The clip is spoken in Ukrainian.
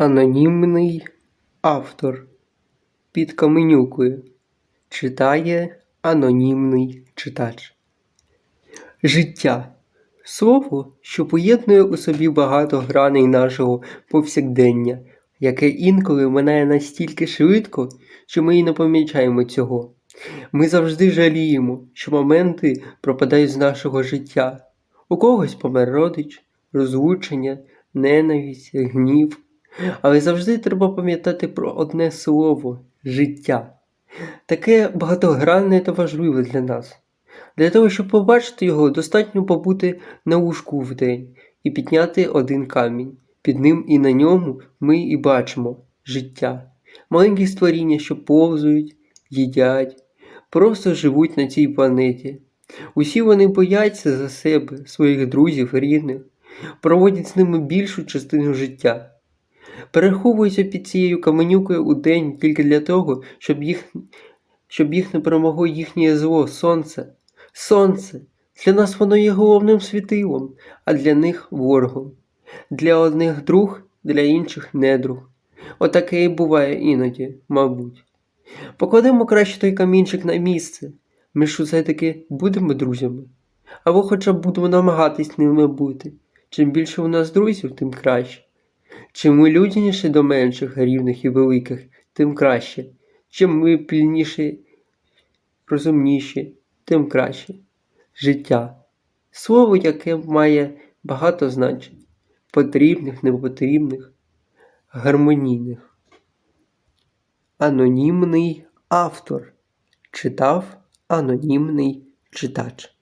Анонімний автор під каменюкою читає анонімний читач. Життя слово, що поєднує у собі багато граней нашого повсякдення, яке інколи минає настільки швидко, що ми й не помічаємо цього. Ми завжди жаліємо, що моменти пропадають з нашого життя. У когось помер родич, розлучення, ненависть, гнів. Але завжди треба пам'ятати про одне слово життя. Таке багатогранне та важливе для нас. Для того, щоб побачити його, достатньо побути на ушку в день і підняти один камінь. Під ним і на ньому ми і бачимо життя. Маленькі створіння, що повзують, їдять, просто живуть на цій планеті. Усі вони бояться за себе, своїх друзів, рідних, проводять з ними більшу частину життя. Переховуються під цією каменюкою у день тільки для того, щоб їх, щоб їх не перемогло їхнє зло, сонце. Сонце. Для нас воно є головним світилом, а для них ворогом. Для одних друг, для інших недруг. Отаке і буває іноді, мабуть. Покладемо краще той камінчик на місце. Ми ж усе таки будемо друзями. Або хоча б будемо намагатись ними бути. Чим більше у нас друзів, тим краще. Чим ми людяніші до менших, рівних і великих, тим краще. Чим ми пільніші, розумніші, тим краще. Життя. Слово, яке має багато значень. Потрібних, непотрібних, гармонійних. Анонімний автор. Читав анонімний читач.